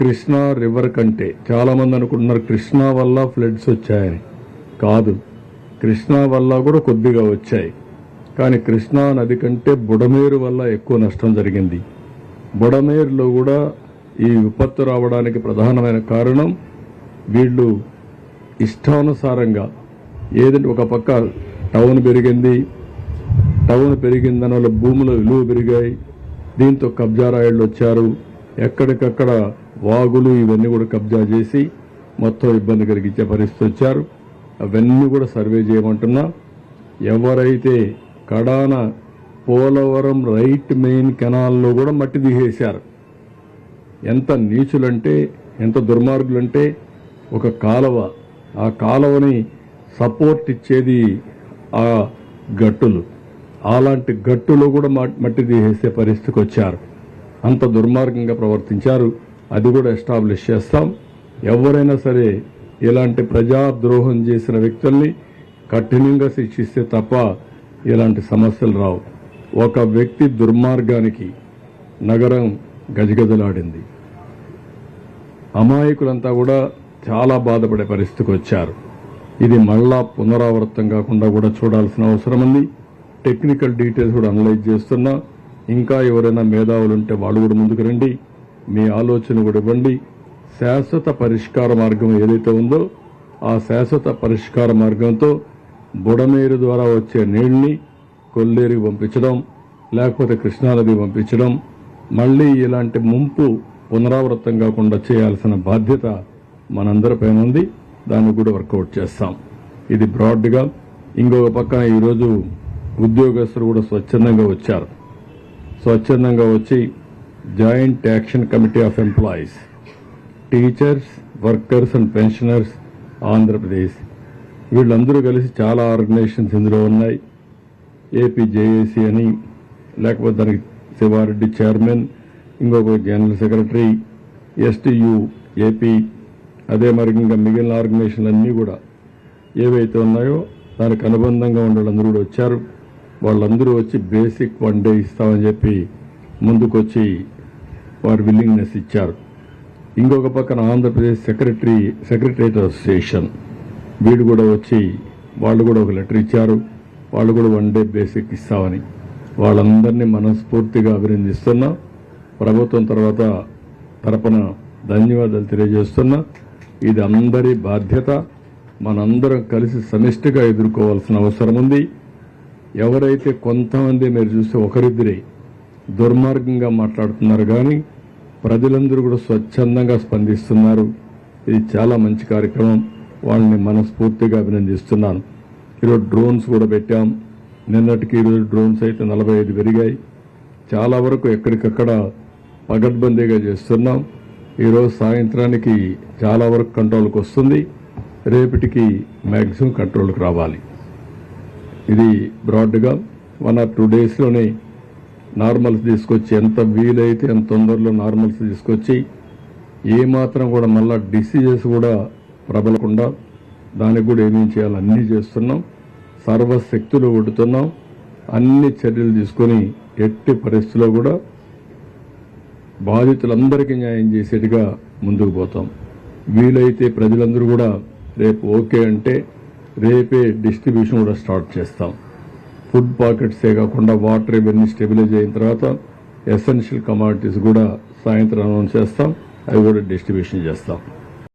Krishna river కంటే చాలామంది అనుకుంటున్నారు కృష్ణా వల్ల ఫ్లడ్స్ వచ్చాయని. కాదు కృష్ణా వల్ల కూడా కొద్దిగా వచ్చాయి. కానీ కృష్ణా నది కంటే బుడమేరు వల్ల ఎక్కువ నష్టం జరిగింది. బుడమేరులో కూడా ఈ విపత్తు రావడానికి ప్రధానమైన కారణం వీళ్ళు ఇష్టానుసారంగా ఏదంటే ఒక పక్క టౌన్ పెరిగింది టౌన్ పెరిగిన దానివల్ల భూముల విలువ పెరిగాయి దీంతో కబ్జా రాయుళ్ళు వచ్చారు ఎక్కడికక్కడ వాగులు ఇవన్నీ కూడా కబ్జా చేసి మొత్తం ఇబ్బంది కలిగించే పరిస్థితి వచ్చారు. అవన్నీ కూడా సర్వే చేయమంటున్నా ఎవరైతే కడాన పోలవరం రైట్ మెయిన్ కెనాల్లో కూడా మట్టి దిగేశారు ఎంత నీచులంటే ఎంత దుర్మార్గులంటే ఒక కాలువ ఆ కాలువని సపోర్ట్ ఇచ్చేది ఆ గట్టులు. అలాంటి గట్టులో కూడా మా- మట్టి తీసేసే పరిస్థితికి వచ్చారు. అంత దుర్మార్గంగా ప్రవర్తించారు. అది కూడా ఎస్టాబ్లిష్ చేస్తాం. ఎవరైనా సరే ఇలాంటి ప్రజాద్రోహం చేసిన వ్యక్తుల్ని కఠినంగా శిక్షిస్తే తప్ప ఇలాంటి సమస్యలు రావు. ఒక వ్యక్తి దుర్మార్గానికి నగరం గజగజలాడింది. అమాయకులంతా కూడా చాలా బాధపడే పరిస్థితికి వచ్చారు. ఇది మళ్ళా పునరావృతం కాకుండా కూడా చూడాల్సిన అవసరం ఉంది. టెక్నికల్ డీటెయిల్స్ కూడా అనలైజ్ చేస్తున్నా. ఇంకా ఎవరైనా మేధావులు ఉంటే వాళ్ళు కూడా ముందుకు రండి. మీ ఆలోచన కూడా ఇవ్వండి. శాశ్వత పరిష్కార మార్గం ఏదైతే ఉందో ఆ శాశ్వత పరిష్కార మార్గంతో బుడమేరు ద్వారా వచ్చే నీళ్ళని కొల్లేరుకి పంపించడం లేకపోతే కృష్ణానది పంపించడం మళ్ళీ ఇలాంటి ముంపు పునరావృతం కాకుండా చేయాల్సిన బాధ్యత మనందరిపైన ఉంది. దాన్ని కూడా వర్కౌట్ చేస్తాం. ఇది బ్రాడ్గా. ఇంకొక పక్కన ఈరోజు ఉద్యోగస్తులు కూడా స్వచ్ఛందంగా వచ్చారు. స్వచ్ఛందంగా వచ్చి joint action committee of employees teachers workers and pensioners Andhra Pradesh వీళ్ళందరూ కలిసి చాలా ఆర్గనైజేషన్స్ ఇందులో ఉన్నాయి. ఏపీ జేఏసీ అని లేకపోతే దానికి శివారెడ్డి చైర్మన్ ఇంకొక జనరల్ సెక్రటరీ ఎస్టీయు ఏపీ అదే మరి ఇంకా మిగిలిన ఆర్గనైజేషన్లన్నీ కూడా ఏవైతే ఉన్నాయో దానికి అనుబంధంగా ఉన్న వాళ్ళందరూ కూడా వచ్చారు. వాళ్ళందరూ వచ్చి బేసిక్ వన్ డే ఇస్తామని చెప్పి ముందుకొచ్చి వారు విల్లింగ్నెస్ ఇచ్చారు. ఇంకొక పక్కన ఆంధ్రప్రదేశ్ సెక్రటరీ సెక్రటరియట్ అసోసియేషన్ వీడు కూడా వచ్చి వాళ్ళు కూడా ఒక లెటర్ ఇచ్చారు. వాళ్ళు కూడా వన్ డే బేసిక్ ఇస్తామని. వాళ్ళందరినీ మనస్ఫూర్తిగా అభినందిస్తున్నా. ప్రభుత్వం తర్వాత తరపున ధన్యవాదాలు తెలియజేస్తున్నా. ఇది అందరి బాధ్యత. మనందరం కలిసి సమిష్టిగా ఎదుర్కోవాల్సిన అవసరం ఉంది. ఎవరైతే కొంతమంది మీరు చూస్తే ఒకరిద్దరే దుర్మార్గంగా మాట్లాడుతున్నారు కానీ ప్రజలందరూ కూడా స్వచ్ఛందంగా స్పందిస్తున్నారు. ఇది చాలా మంచి కార్యక్రమం. వాళ్ళని మనస్ఫూర్తిగా అభినందిస్తున్నాను. ఈరోజు డ్రోన్స్ కూడా పెట్టాం. నిన్నటికి ఈరోజు డ్రోన్స్ అయితే నలభై ఐదు పెరిగాయి. చాలా వరకు ఎక్కడికక్కడ పగడ్బందీగా చేస్తున్నాం. ఈరోజు సాయంత్రానికి చాలా వరకు కంట్రోల్కి వస్తుంది. రేపటికి మ్యాక్సిమం కంట్రోల్కి రావాలి. ఇది బ్రాడ్గా వన్ ఆర్ టూ డేస్లోనే నార్మల్స్ తీసుకొచ్చి ఎంత వీలైతే అంత తొందరలో నార్మల్స్ తీసుకొచ్చి ఏ మాత్రం కూడా మళ్ళా డిసీజెస్ కూడా ప్రబలకుండా దానికి కూడా ఏమేం చేయాలో అన్నీ చేస్తున్నాం. సర్వశక్తులు కొడుతున్నాం. అన్ని చర్యలు తీసుకొని ఎట్టి పరిస్థితుల్లో కూడా బాధితులందరికీ న్యాయం చేసేట్టుగా ముందుకు పోతాం. వీలైతే ప్రజలందరూ కూడా రేపు ఓకే అంటే రేపే డిస్ట్రిబ్యూషన్ కూడా స్టార్ట్ చేస్తాం. ఫుడ్ పాకెట్సే కాకుండా వాటర్ ఇవన్నీ స్టెబిలైజ్ అయిన తర్వాత ఎసెన్షియల్ కమాడిటీస్ కూడా సాయంత్రం అనౌన్స్ చేస్తాం. అవి కూడా డిస్ట్రిబ్యూషన్ చేస్తాం.